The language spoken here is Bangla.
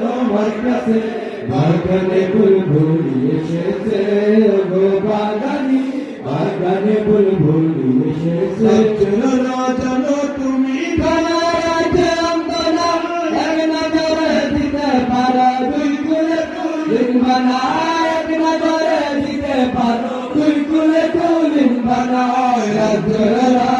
তোমার কাছে, বাগানে ফুল এসেছে। গো বাগানি, বাগানে ফুলি এসেছে। চলো না চলো তুমি বানায় দিতে পারো দুই কুলে কুলিন বানায়